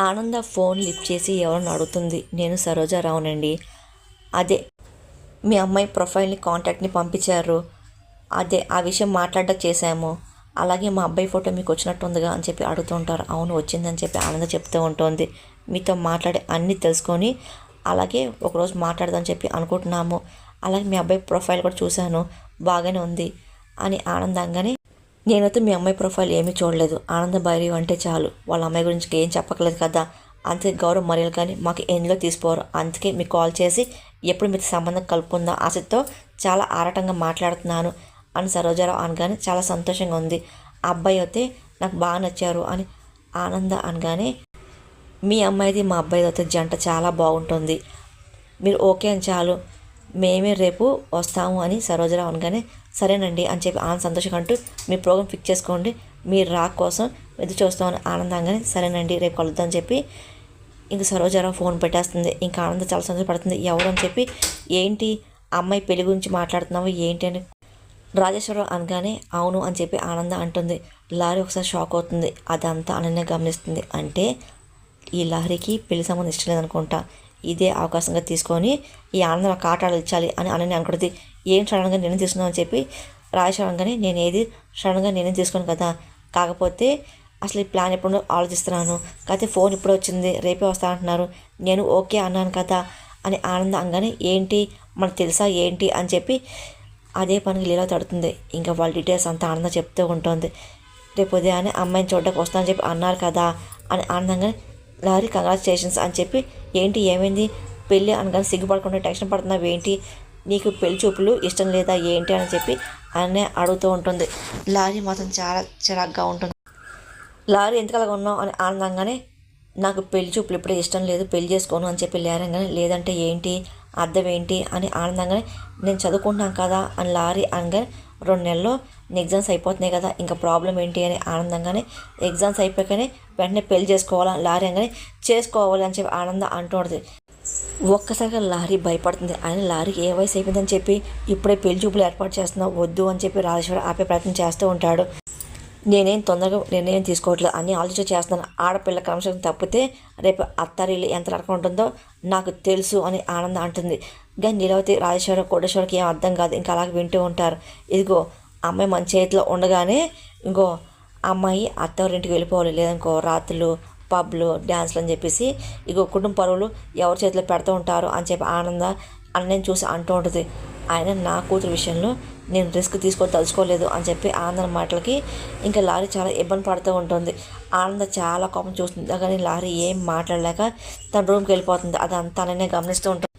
ఆనంద phone lift చేసి ఎవరిని అడుగుతుంది? నేను సరోజారావునండి అదే మీ అమ్మాయి ప్రొఫైల్ని కాంటాక్ట్ని పంపించారు. అదే ఆ విషయం మాట్లాడక చేశాము. అలాగే మా అబ్బాయి ఫోటో మీకు వచ్చినట్టుందిగా అని చెప్పి అడుగుతూ ఉంటారు. అవును వచ్చిందని చెప్పి ఆనంద చెప్తూ ఉంటుంది. మీతో మాట్లాడి అన్నీ తెలుసుకొని అలాగే ఒకరోజు మాట్లాడదని చెప్పి అనుకుంటున్నాము. అలాగే మీ అబ్బాయి ప్రొఫైల్ కూడా చూశాను. బాగానే ఉంది అని ఆనందంగానే నేనైతే మీ అమ్మాయి ప్రొఫైల్ ఏమీ చూడలేదు. ఆనంద భైరవి అంటే చాలు. వాళ్ళ అమ్మాయి గురించి ఏం చెప్పకలేదు కదా? అంతే గౌరవ మర్యాదలు కానీ మాకు ఎందులో తీసుకోరు. అందుకే మీకు కాల్ చేసి ఎప్పుడు మీకు సంబంధం కలుపుకుందా ఆశతో చాలా ఆరాటంగా మాట్లాడుతున్నాను అని సరోజారావు అనగానే చాలా సంతోషంగా ఉంది. ఆ అబ్బాయి అయితే నాకు బాగా నచ్చారు అని ఆనంద అనగానే మీ అమ్మాయిది మా అబ్బాయిది అయితే జంట చాలా బాగుంటుంది. మీరు ఓకే అని చాలు. మేమే రేపు వస్తాము అని సరోజరావు అనగానే సరేనండి అని చెప్పి ఆనంద సంతోషంగా అంటూ మీ ప్రోగ్రామ్ ఫిక్స్ చేసుకోండి మీరు రా కోసం ఎదురు చూస్తామని ఆనందంగానే సరేనండి రేపు కలుద్దాం అని చెప్పి ఇంక సరోజారావు ఫోన్ పెట్టేస్తుంది. ఇంకా ఆనంద చాలా సంతోషపడుతుంది. ఎవరు అని చెప్పి ఏంటి అమ్మాయి పెళ్ళి గురించి మాట్లాడుతున్నావు? ఏంటి అని రాజేశ్వరరావు అనగానే అవును అని చెప్పి ఆనంద అంటుంది. లారీ ఒకసారి షాక్ అవుతుంది. అదంతా అనన్య గమనిస్తుంది. అంటే ఈ లహరికి పెళ్ళి సంబంధం ఇష్టం లేదనుకుంటా. ఇదే అవకాశంగా తీసుకొని ఈ ఆనందం నాకు ఇచ్చాలి అని అనని అనుకుంటుంది. ఏం సడన్గా నిర్ణయం తీసుకున్నావు అని చెప్పి రాజేశ్వరం నేను ఏది సడన్గా నిర్ణయం తీసుకోను కదా. కాకపోతే అసలు ఈ ప్లాన్ ఎప్పుడు ఆలోచిస్తున్నాను. కాకపోతే ఫోన్ ఇప్పుడు వచ్చింది. రేపే వస్తా అంటున్నారు. నేను ఓకే అన్నాను కదా అని ఆనందంగానే ఏంటి? మనకు తెలుసా ఏంటి? అని చెప్పి అదే పనికి లీలా తడుతుంది. ఇంకా వాళ్ళ డీటెయిల్స్ అంతా ఆనందం చెప్తూ ఉంటుంది. రేపు ఉదయాన్నే అమ్మాయిని చూడడానికి వస్తానని చెప్పి అన్నారు కదా అని ఆనందంగానే లారీ కంగ్రాచులేషన్స్ అని చెప్పి ఏంటి ఏమైంది? పెళ్ళి అనగానే సిగ్గుపడకుండా టెన్షన్ పడుతున్నావు ఏంటి? నీకు పెళ్ళి చూపులు ఇష్టం లేదా ఏంటి? అని చెప్పి అన్నే అడుగుతూ ఉంటుంది. లారీ మాత్రం చాలా చిరాగ్గా ఉంటుంది. లారీ ఎందుకలాగా ఉన్నావు? అని ఆనందంగానే నాకు పెళ్ళి చూపులు ఇప్పుడే ఇష్టం లేదు పెళ్ళి చేసుకోను అని చెప్పి లేరంగానే లేదంటే ఏంటి? అర్థం ఏంటి? అని ఆనందంగానే నేను చదువుకుంటున్నాను కదా అని లారీ అనగానే రెండు నెలల్లో నీ ఎగ్జామ్స్ అయిపోతున్నాయి కదా ఇంకా ప్రాబ్లం ఏంటి అని ఆనందంగానే ఎగ్జామ్స్ అయిపోయాకనే వెంటనే పెళ్ళి చేసుకోవాలా లారీ అనగానే చేసుకోవాలి అని చెప్పి ఆనందం అంటుంది ఒక్కసారిగా లారీ భయపడుతుంది. ఆయన లారీకి ఏ వయసు అయిపోయిందని చెప్పి ఇప్పుడే పెళ్ళి చూపులు ఏర్పాటు చేస్తున్నావు వద్దు అని చెప్పి రాజేశ్వర ఆపే ప్రయత్నం చేస్తూ ఉంటాడు. నేనేం తొందరగా నిర్ణయం తీసుకోవట్లేదు అన్ని ఆలోచన చేస్తున్నాను. ఆడపిల్ల క్రమశిక్షణ తప్పితే రేపు అత్తారిల్లు ఎంత రకం ఉంటుందో నాకు తెలుసు అని ఆనందం అంటుంది. కానీ నీలవతి రాజేశ్వర కోటేశ్వరకి ఏం అర్థం కాదు. ఇంకా అలాగే వింటూ ఉంటారు. ఇదిగో అమ్మాయి మన చేతిలో ఉండగానే ఇంకో అమ్మాయి అత్తవారింటికి వెళ్ళిపోవాలి. లేదనుకో రాత్రులు పబ్లు డ్యాన్స్లు అని చెప్పేసి ఇగో కుటుంబ పరువులు ఎవరి చేతిలో పెడుతూ ఉంటారు అని చెప్పి ఆనంద అన్నని చూసి అంటూ ఉంటుంది. ఆయన నా కూతురు విషయంలో నేను రిస్క్ తీసుకొని తలుచుకోలేదు అని చెప్పి ఆనందన మాటలకి ఇంకా లారీ చాలా ఇబ్బంది పడుతూ ఉంటుంది. ఆనంద చాలా కోపం చూస్తుంది. కానీ లారీ ఏం మాట్లాడలేక తన రూమ్కి వెళ్ళిపోతుంది. అదంతా తననే గమనిస్తూ ఉంటుంది.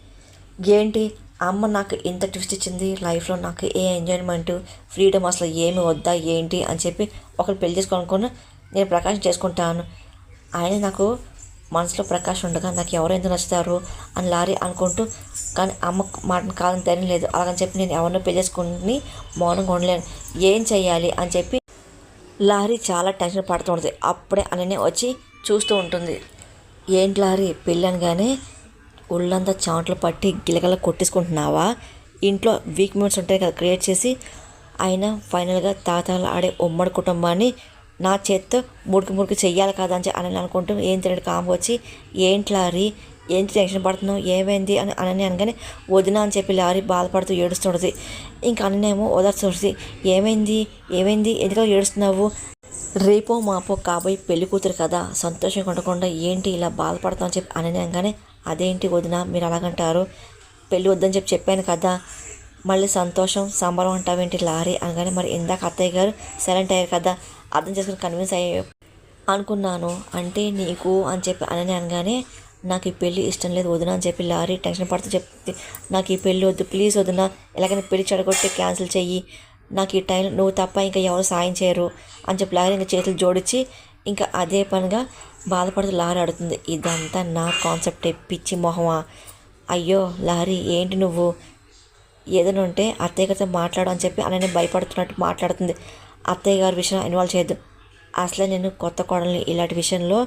ఏంటి? అమ్మ నాకు ఇంత ట్విస్ట్ ఇచ్చింది లైఫ్లో నాకు ఏ ఎంజాయ్మెంట్ ఫ్రీడమ్ అసలు ఏమి వద్దా ఏంటి అని చెప్పి ఒకరు పెళ్ళి చేసుకోవాలనుకున్న నేను ప్రకాశం చేసుకుంటాను. ఆయన నాకు మనసులో ప్రకాశం ఉండగా నాకు ఎవరు ఎందుకు నచ్చుతారు అని లారీ అనుకుంటూ కానీ అమ్మ మాటను కాదని ధైర్యం లేదు అలాగని చెప్పి నేను ఎవరినో పెళ్ళి చేసుకుని మౌనంగా ఉండలేను. ఏం చేయాలి అని చెప్పి లారీ చాలా టెన్షన్ పడుతూ ఉంటుంది. అప్పుడే అననే వచ్చి చూస్తూ ఉంటుంది. ఏంటి లారీ? పెళ్ళి అనగానే ఒళ్ళంతా చాంట్లు పట్టి గిలగల కొట్టేసుకుంటున్నావా? ఇంట్లో వీక్ మూమెంట్స్ ఉంటాయి కదా క్రియేట్ చేసి అయినా ఫైనల్గా తాతలు ఆడే ఉమ్మడి కుటుంబాన్ని నా చేత్తో మురికి మురికి చెయ్యాలి కదా అని అని అనుకుంటూ ఏం తినడు కాము వచ్చి ఏంటి లారీ ఏంటి టెన్షన్ పడుతున్నావు? ఏమైంది? అని అనని అనగానే వదిన అని చెప్పి లారీ బాధపడుతూ ఏడుస్తుంటుంది. ఇంకా అననేమో ఓదార్చుంటుంది ఏమైంది? ఏమైంది? ఎందుకు ఏడుస్తున్నావు? రేపో మాపో కాబోయి పెళ్ళి కూతురు కదా సంతోషంగా ఉండకుండా ఏంటి ఇలా బాధపడతామని చెప్పి అని అనగానే అదేంటి వదిన మీరు అలాగంటారు? పెళ్ళి వద్దని చెప్పి చెప్పాను కదా. మళ్ళీ సంతోషం సంబరం అంటావేంటి లారీ? అనగానే మరి ఇందాక అత్తయ్య గారు సైలెంట్ అయ్యారు కదా. అర్థం చేసుకుని కన్విన్స్ అయ్యే అనుకున్నాను. అంటే నీకు అని చెప్పి అని అనగానే నాకు ఈ పెళ్ళి ఇష్టం లేదు వదిన అని చెప్పి లారీ టెన్షన్ పడుతూ చెప్తే నాకు ఈ పెళ్ళి వద్దు ప్లీజ్ వదిన. ఎలాగైనా పెళ్ళి చెడగొట్టి క్యాన్సిల్ చెయ్యి. నాకు ఈ టైం నువ్వు తప్ప ఇంకా ఎవరు సాయం చేయరు. అని చెప్పి లారీ ఇంకా చేతులు జోడించి ఇంకా అదే పనిగా బాధపడుతూ లారీ అడుతుంది ఇదంతా నా కాన్సెప్టే. పిచ్చి మొహమా. అయ్యో లారీ ఏంటి నువ్వు? ఏదైనా ఉంటే అత్తయ్య గారితో మాట్లాడు అని చెప్పి అలానే భయపడుతున్నట్టు మాట్లాడుతుంది. అత్తయ్య గారి విషయం ఇన్వాల్వ్ చేయొద్దు. అసలే నేను కొత్త కోడల్ని. ఇలాంటి విషయంలో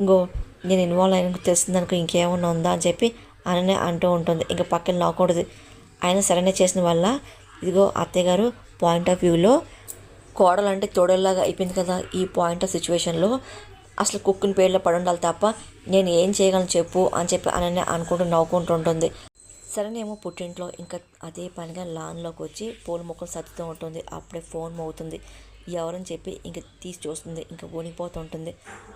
ఇంకో నేను ఇన్వాల్వ్ అయిన తెలిసింది అనుకో ఇంకేమన్నా ఉందా అని చెప్పి అననే అంటూ ఉంటుంది. ఇంకా పక్కన నవ్వకూడదు ఆయన సరైన చేసిన వల్ల ఇదిగో అత్తయ్య గారు పాయింట్ ఆఫ్ వ్యూలో కోడలంటే తోడల్లాగా అయిపోయింది కదా ఈ పాయింట్ ఆఫ్ సిచ్యువేషన్లో. అసలు కుక్కుని పేర్లో పడి ఉండాలి తప్ప నేను ఏం చేయగలను చెప్పు అని చెప్పి అని అనుకుంటూ నవ్వుకుంటూ ఉంటుంది సరేనేమో పుట్టింట్లో ఇంకా అదే పనిగా లాన్లోకి వచ్చి పూల మొక్కలు సర్దుతూ ఉంటుంది. అప్పుడే ఫోన్ మోగుతుంది. ఎవరని చెప్పి ఇంక తీసి చూస్తుంది. ఇంకా ఉంటుంది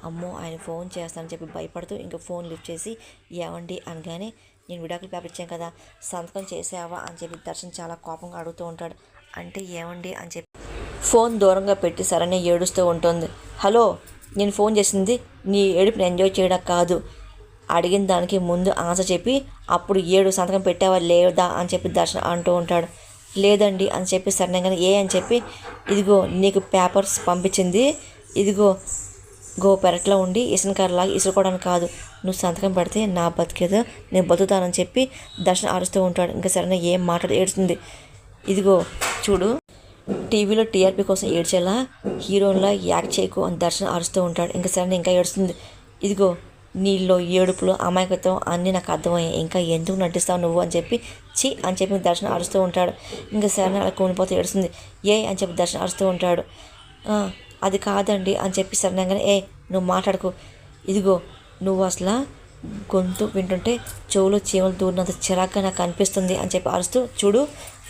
అమ్మో ఆయన ఫోన్ చేస్తానని చెప్పి భయపడుతూ ఇంకా ఫోన్ లిఫ్ట్ చేసి ఏమండి అనగానే నేను విడాకులు పేపర్ ఇచ్చాను కదా సంతకం చేసావా అని చెప్పి దర్శన్ చాలా కోపంగా అడుగుతూ ఉంటాడు. అంటే ఏమండి అని చెప్పి ఫోన్ దూరంగా పెట్టి సరనే ఏడుస్తూ ఉంటుంది. హలో నేను ఫోన్ చేసింది నీ ఏడుపుని ఎంజాయ్ చేయడం కాదు. అడిగిన దానికి ముందు ఆన్సర్ చెప్పి అప్పుడు ఏడు సంతకం పెట్టావా లేదా అని చెప్పి దర్శనం అంటూ ఉంటాడు. లేదండి అని చెప్పి సరణంగానే ఏ అని చెప్పి ఇదిగో నీకు పేపర్స్ పంపించింది. ఇదిగో గో పెరట్లో ఉండి ఇసునకర్రలాగా ఇసురుకోవడానికి కాదు. నువ్వు సంతకం పెడితే నా బతికేదో నేను బతుకుతానని చెప్పి దర్శనం అరుస్తూ ఉంటాడు. ఇంకా సరైన ఏం మాట్లాడి ఏడుస్తుంది? ఇదిగో చూడు. టీవీలో టీఆర్పీ కోసం ఏడ్చేలా హీరోలా యాక్ట్ చేయకు అని దర్శనం అరుస్తూ ఉంటాడు. ఇంకా సరే ఇంకా ఏడుస్తుంది. ఇదిగో నీళ్ళు ఏడుపులు అమాయకత్వం అన్నీ నాకు అర్థమయ్యాయి. ఇంకా ఎందుకు నటిస్తావు నువ్వు అని చెప్పి చి అని చెప్పి దర్శనం అరుస్తూ ఉంటాడు. ఇంకా సరే అలా కూనిపోతే ఏడుస్తుంది. ఏ అని చెప్పి దర్శనం అరుస్తూ ఉంటాడు. అది కాదండి అని చెప్పి సరణంగానే ఏ నువ్వు మాట్లాడుకో. ఇదిగో నువ్వు అసలు గొంతు వింటుంటే చెవులో చీమలు దూరినంత చిరాగ్గా నాకు అనిపిస్తుంది అని చెప్పి అరుస్తూ చూడు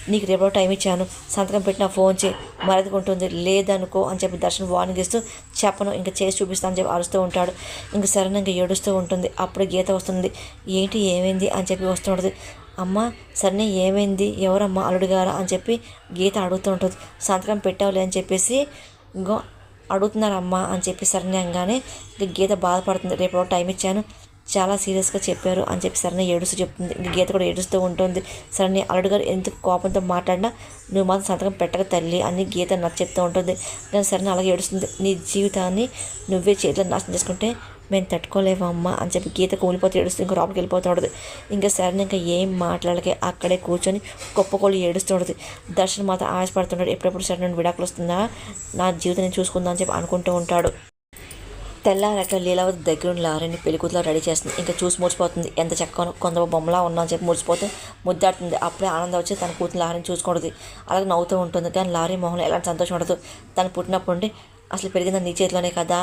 నీకు రేపటి టైం ఇచ్చాను. సంతకం పెట్టిన ఫోన్ చేయి. మరదకు ఉంటుంది లేదనుకో అని చెప్పి దర్శనం వార్నింగ్ ఇస్తూ చెప్పను ఇంకా చేసి చూపిస్తా అని చెప్పి అరుస్తూ ఉంటాడు. ఇంకా సరైన ఇంకా ఏడుస్తూ ఉంటుంది. అప్పుడు గీత వస్తుంది. ఏంటి ఏమైంది? అని చెప్పి వస్తుంటుంది. అమ్మ సరే ఏమైంది? ఎవరమ్మా అల్లుడు గారా అని చెప్పి గీత అడుగుతూ ఉంటుంది. సంతకం పెట్టావులే అని చెప్పేసి ఇంకో అడుగుతున్నారమ్మా అని చెప్పి సరే అనగానే ఇంక గీత బాధపడుతుంది. రేపు టైం ఇచ్చాను. చాలా సీరియస్గా చెప్పారు అని చెప్పి సరైన ఏడుస్తూ చెప్తుంది. ఇంక గీత కూడా ఏడుస్తూ ఉంటుంది. సరైన అల్లుడు గారు ఎంత కోపంతో మాట్లాడినా నువ్వు మాత్రం సంతకం పెట్టక తల్లి అని గీత నచ్చ చెప్తూ ఉంటుంది. కానీ సరైన అలాగే ఏడుస్తుంది. నీ జీవితాన్ని నువ్వే చేతిలో నాశనం చేసుకుంటే మేము తట్టుకోలేవమ్మా అని చెప్పి గీత కూలిపోతే ఏడుస్తూ ఇంకా లోపలికి వెళ్ళిపోతూ ఇంకా సరైన ఇంకా ఏం మాట్లాడకే అక్కడే కూర్చొని కుప్పకోళ్ళు ఏడుస్తుంటుంది దర్శనం మాత్రం ఆశపడుతుంటాడు ఎప్పుడెప్పుడు సరే విడాకులు వస్తుందా? నా జీవితం నేను చూసుకుందా అని చెప్పి అనుకుంటూ ఉంటాడు. తెల్లారక లీలావతి దగ్గర ఉన్న లారీని పెళ్ళికూతులో రెడీ చేస్తుంది. ఇంకా చూసి మురిసిపోతుంది. ఎంత చక్కగా కొంత బొమ్మలా ఉన్నా అని చెప్పి మురిసిపోతే ముద్దాడుతుంది. అప్పుడే ఆనందం వచ్చి తన కూతురు లారీని చూసుకుంటుంది అలాగే నవ్వుతూ ఉంటుంది. కానీ లారీ మొహంలో ఎలాంటి సంతోషం ఉండదు. తను పుట్టినప్పటి నుండి అసలు పెరిగింది నీ చేతిలోనే కదా.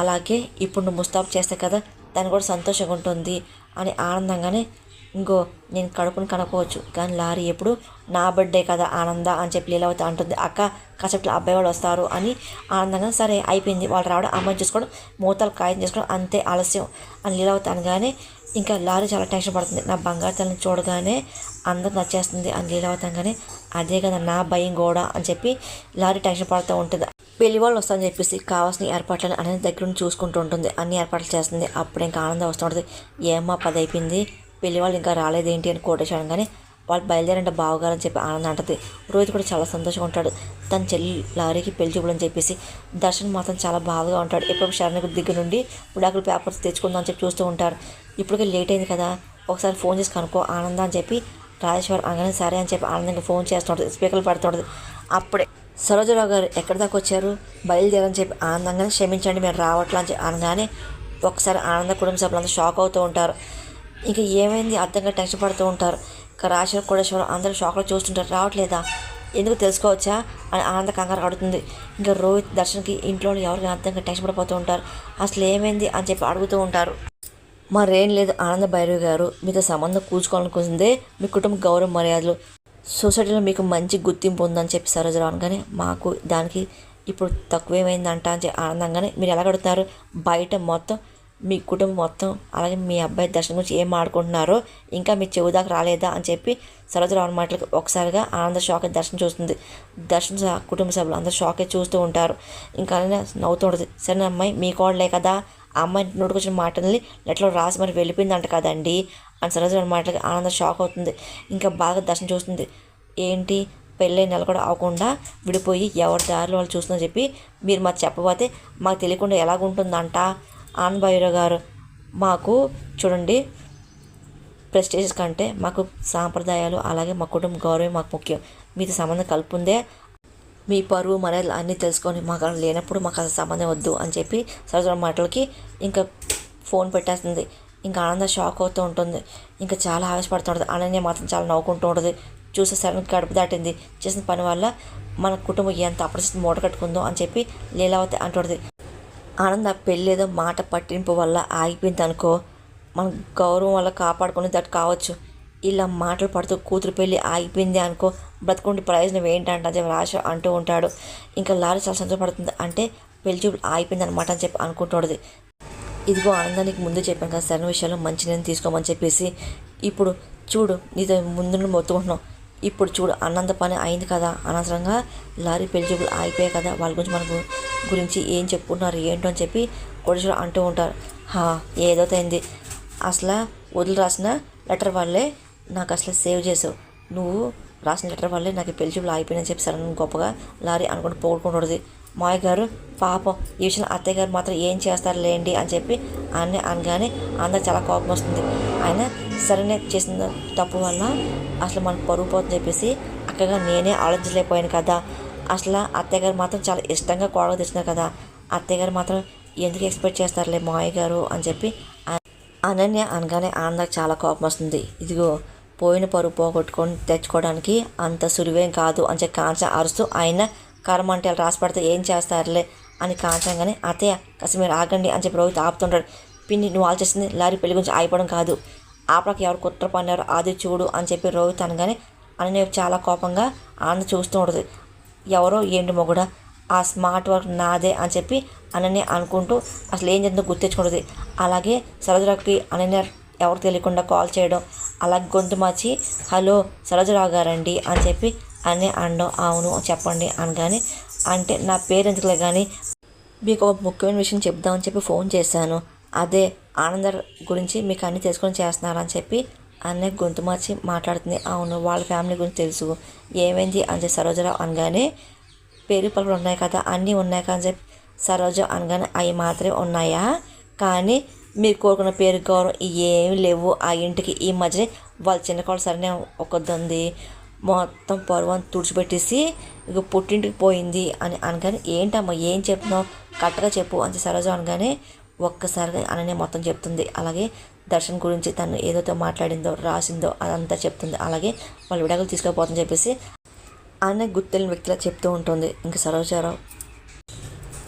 అలాగే ఇప్పుడు నువ్వు ముస్తాబు చేస్తే కదా తను కూడా సంతోషంగా ఉంటుంది అని ఆనందంగానే ఇంకో నేను కడుపుని కనుక్కోవచ్చు. కానీ లారీ ఎప్పుడు నా బర్త్డే కదా ఆనంద అని చెప్పి లీలవతి అంటుంది. అక్క కాసేపు అబ్బాయి వాళ్ళు వస్తారు అని ఆనందంగా సరే అయిపోయింది. వాళ్ళు రావడం అమ్మాయి చూసుకోవడం మూతలు ఖాయం చేసుకోవడం అంతే ఆలస్యం అని లీలవతి అనగానే ఇంకా లారీ చాలా టెన్షన్ పడుతుంది. నా బంగారు తల్లిని చూడగానే అందరు నచ్చేస్తుంది అని లీలవతి అనగానే అదే కదా నా భయం కూడా అని చెప్పి లారీ టెన్షన్ పడుతూ ఉంటుంది. పెళ్ళి వాళ్ళు వస్తారని చెప్పేసి కావాల్సిన ఏర్పాట్లను అనేది దగ్గర నుండి చూసుకుంటూ ఉంటుంది. అన్ని ఏర్పాట్లు చేస్తుంది. అప్పుడు ఇంకా ఆనందం వస్తుంటుంది ఏమో పది అయిపోయింది పెళ్ళి వాళ్ళు ఇంకా రాలేదేంటి అని కోటేశాడు కానీ వాళ్ళు బయలుదేరంటే బావగారని చెప్పి ఆనందం అంటది. రోహిత్ కూడా చాలా సంతోషంగా ఉంటాడు. తన చెల్లి లారీకి పెళ్ళి చూపులని చెప్పేసి దర్శన్ మాత్రం చాలా బాధగా ఉంటాడు. ఎప్పుడు శరణ్ దగ్గర నుండి విడాకుల పేపర్స్ తెచ్చుకుందాం అని చెప్పి చూస్తూ ఉంటారు ఇప్పటికే లేట్ అయింది కదా ఒకసారి ఫోన్ చేసి కనుక్కో ఆనంద అని చెప్పి రాజేశ్వర్ అనగానే సరే అని చెప్పి ఆనందంగా ఫోన్ చేస్తుంటుంది. స్పీకర్లు పడుతుంటుంది. అప్పుడే సరోజరావు గారు ఎక్కడి దాకా వచ్చారు? బయలుదేరని చెప్పి ఆనందంగా క్షమించండి మీరు రావట్లా అని చెప్పి అనగానే ఒకసారి ఆనంద కుటుంబ సభ్యులంతా షాక్ అవుతూ ఉంటారు. ఇంకా ఏమైంది? అర్థంగా టెన్షన్ పడుతూ ఉంటారు. ఇంకా రాజేశ్వర కోటేశ్వరం అందరూ షాక్లో చూస్తుంటారు. రావట్లేదా? ఎందుకు తెలుసుకోవచ్చా? అని ఆనంద కంగారు అడుగుతుంది ఇంకా రోహిత్ దర్శన్కి ఇంట్లో ఎవరికి అర్థంగా టెన్షన్ పడిపోతూ ఉంటారు. అసలు ఏమైంది? అని చెప్పి అడుగుతూ ఉంటారు. మరేం లేదు ఆనంద భైరవి గారు. మీతో సంబంధం కూర్చుకోవాలనుకుందే మీ కుటుంబ గౌరవ మర్యాదలు. సొసైటీలో మీకు మంచి గుర్తింపు ఉందని చెప్పి సరోజరావు అనగానే మాకు దానికి ఇప్పుడు తక్కువేమైందంట అని చెప్పి ఆనందంగానే మీరు ఎలా కడుతున్నారు బయట మొత్తం మీ కుటుంబం మొత్తం అలాగే మీ అబ్బాయి దర్శనం గురించి ఏం ఆడుకుంటున్నారో ఇంకా మీ చెవు దాకా రాలేదా అని చెప్పి సరోజరావు మాటలకు ఒకసారిగా ఆనంద షాక్ అయి దర్శనం చూస్తుంది. దర్శనం కుటుంబ సభ్యులు అందరూ షాక్ చూస్తూ ఉంటారు. ఇంకా అలానే నవ్వుతూ ఉంటుంది. సరే అమ్మాయి మీ కోడలే కదా? ఆ అమ్మాయి నోటుకొచ్చిన మాటల్ని లెట్లో రాసి మరి వెళ్ళిపోయిందంట కదండి? అని సరోజరావు మాటలకి ఆనంద షాక్ అవుతుంది. ఇంకా బాగా దర్శనం చూస్తుంది. ఏంటి? పెళ్ళైన నెల కూడా అవ్వకుండా విడిపోయి ఎవరి దారిలో వాళ్ళు చూస్తుందని చెప్పి మీరు మాకు చెప్పబోతే మాకు తెలియకుండా ఎలాగుంటుందంట? ఆన్ భైరవ్ గారు మాకు చూడండి ప్రెస్టేజ్ కంటే మాకు సాంప్రదాయాలు అలాగే మా కుటుంబ గౌరవం మాకు ముఖ్యం. మీతో సంబంధం కలుపుందే మీ పరువు మర్యాదలు అన్నీ తెలుసుకొని మాకు లేనప్పుడు మాకు అసలు సంబంధం వద్దు అని చెప్పి సరసర మాటలకి ఇంకా ఫోన్ పెట్టేస్తుంది. ఇంకా ఆనంద షాక్ అవుతూ ఉంటుంది. ఇంకా చాలా ఆవేశపడుతుంటుంది అనన్య మాత్రం చాలా నవ్వుకుంటూ ఉంటుంది. చూసే సరే గడుపు దాటింది. చేసిన పని వల్ల మన కుటుంబం ఎంత అపరిస్థితి మూట కట్టుకుందో అని చెప్పి లీలావతి అంటుంది ఆనంద్ ఆ పెళ్ళి ఏదో మాట పట్టింపు వల్ల ఆగిపోయింది అనుకో మన గౌరవం వల్ల కాపాడుకునే దట్ కావచ్చు. ఇలా మాటలు పడుతూ కూతురు పెళ్ళి ఆగిపోయింది అనుకో బ్రతుకుంటే ప్రయోజనం ఏంటంటే అది రాశ అంటూ ఉంటాడు. ఇంకా లారీ చాలా సంతోషపడుతుంది అంటే పెళ్ళి చూపులు ఆగిపోయింది అనమాట అని చెప్పి అనుకుంటాడు ఇదిగో ఆనందానికి ముందు చెప్పాను కదా సరైన విషయాలు మంచి నేను తీసుకోమని చెప్పేసి ఇప్పుడు చూడు నీతో ముందు మొత్తుకుంటున్నావు. ఇప్పుడు చూడు అన్నంత పని అయింది కదా. అనవసరంగా లారీ పెళ్ళి చూపులు ఆగిపోయాయి కదా. వాళ్ళ గురించి మనకు గురించి ఏం చెప్పుకుంటున్నారు ఏంటో అని చెప్పి కొడుచులు అంటూ ఉంటారు. హా ఏదో తయింది అసలు వదిలి రాసిన లెటర్ వాళ్ళే నాకు అసలు సేవ్ చేసావు నువ్వు రాసిన లెటర్ వల్లే నాకు పెళ్ళి చూపులు ఆగిపోయినని చెప్పి సరే గొప్పగా లారీ అనుకుంటూ పోగొట్టుకుంటుంది మాయ గారు పాపం ఈ విషయంలో అత్తయ్య గారు మాత్రం ఏం చేస్తారు లేండి అని చెప్పి అన్నీ అనగానే అందరికి చాలా కోపం వస్తుంది. ఆయన సరేనే చేసిన తప్పు వల్ల అసలు మనకు పరుగు పోతుంది చెప్పేసి అక్కగా నేనే ఆలోచించలేకపోయాను కదా. అసలు అత్తయ్య గారు మాత్రం చాలా ఇష్టంగా కోడలు తెచ్చినారు కదా. అత్తయ్య గారు మాత్రం ఎందుకు ఎక్స్పెక్ట్ చేస్తారులే మాయ గారు అని చెప్పి అనన్య అనగానే ఆనందకు చాలా కోపం వస్తుంది. ఇదిగో పోయిన పరుగు పోగొట్టుకొని తెచ్చుకోవడానికి అంత సులువేం కాదు అని చెప్పి కాంచ అరుస్తూ ఆయన కర్మంటలు రాసి రాసిపడితే ఏం చేస్తారులే అని కాంచంగానే అత్తయ్య కాస్త మీరు ఆగండి అని చెప్పి రోహిత్ ఆపుతుంటాడు. పిన్ని నువ్వు ఆలోచిస్తుంది లారీ పెళ్ళి గురించి ఆగిపోవడం కాదు. ఆపడానికి ఎవరు కుట్ర పన్నారు అది చూడు అని చెప్పి రోహిత్ అనగానే అనన్య చాలా కోపంగా ఆనంద చూస్తూ ఉంటుంది. ఎవరో ఏంటి మొగుడ? ఆ స్మార్ట్ వర్క్ నాదే అని చెప్పి అనన్య అనుకుంటూ అసలు ఏం జరిగిందో గుర్తించుకుంటుంది అలాగే సరోజరావుకి అనన్య ఎవరు తెలియకుండా కాల్ చేయడం అలా గొంతు మార్చి హలో సరోజరావు గారండి అని చెప్పి అని అనడం అవును చెప్పండి అనగానే అంటే నా పేరు కానీ మీకు ఒక ముఖ్యమైన విషయం చెప్దామని చెప్పి ఫోన్ చేశాను. అదే ఆనంద గురించి మీకు అన్ని తెలుసుకొని చేస్తున్నారని చెప్పి అన్నయ్య గొంతు మార్చి మాట్లాడుతుంది. అవును వాళ్ళ ఫ్యామిలీ గురించి తెలుసు. ఏమైంది? అని చెప్పి సరోజరావు అనగానే పేరు పలుకులు ఉన్నాయి కదా అన్నీ ఉన్నాయి కదా అని చెప్పి సరోజ అనగానే అవి మాత్రమే ఉన్నాయా? కానీ మీరు కోరుకున్న పేరు గౌరవం ఏమి లేవు. ఆ ఇంటికి ఈ మధ్యనే వాళ్ళ చిన్న కోళ్ళ సరైన ఒకది మొత్తం పరువంత తుడిచిపెట్టేసి ఇక పుట్టింటికి పోయింది అని అనగానే ఏంటమ్మా ఏం చెప్తున్నావు? కరెక్ట్గా చెప్పు అని సరోజ అనగానే ఒక్కసారిగా అననే మొత్తం చెప్తుంది. అలాగే దర్శన్ గురించి తను ఏదైతే మాట్లాడిందో రాసిందో అదంతా చెప్తుంది. అలాగే వాళ్ళు విడాకులు తీసుకుపోతుందని చెప్పేసి అన్న గుర్తులేని వ్యక్తిలా చెప్తూ ఉంటుంది. ఇంకా సరోజారావు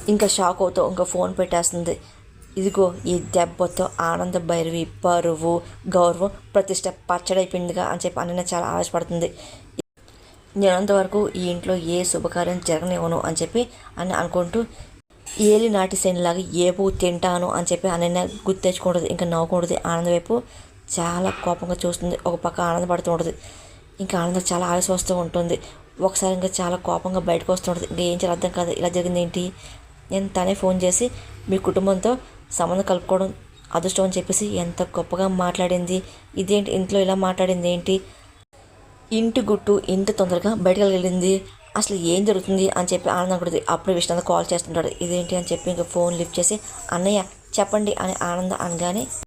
ఇంకా షాక్ అవుతూ ఇంకా ఫోన్ పెట్టేస్తుంది. ఇదిగో ఈ దెబ్బతో ఆనంద భైరవి పరువు గౌరవం ప్రతిష్ట పచ్చడైపోయిందిగా అని చెప్పి అన్న చాలా ఆవేశపడుతుంది. నేనంతవరకు ఈ ఇంట్లో ఏ శుభకార్యం జరగనివ్వను అని చెప్పి అని అనుకుంటూ ఏలి నాటి శనిలాగా ఏపు తింటాను అని చెప్పి అనన్య గుర్తు తెచ్చుకుంటుంది. ఇంకా నవ్వుకుంటుంది. ఆనంద వైపు చాలా కోపంగా చూస్తుంది. ఒక పక్క ఆనందపడుతూ ఉంటుంది. ఇంకా ఆనందం చాలా ఆవేశం వస్తూ ఉంటుంది. ఒకసారి ఇంకా చాలా కోపంగా బయటకు వస్తుంటుంది ఇంకా ఏం చేయాలి అర్థం కాదు. ఇలా జరిగింది ఏంటి? నేను తనే ఫోన్ చేసి మీ కుటుంబంతో సంబంధం కలుపుకోవడం అదృష్టం అని చెప్పేసి ఎంత గొప్పగా మాట్లాడింది ఇదేంటి ఇంట్లో ఇలా మాట్లాడింది ఏంటి? ఇంటి గుట్టు ఇంటి తొందరగా బయటకు వెళ్ళింది. అసలు ఏం జరుగుతుంది అని చెప్పి ఆనందం కూడా అప్పుడు విష్ణు కాల్ చేస్తుంటాడు. ఇదేంటి అని చెప్పి ఇంకా ఫోన్ లిఫ్ట్ చేసి అన్నయ్య చెప్పండి అని ఆనందం అనగానే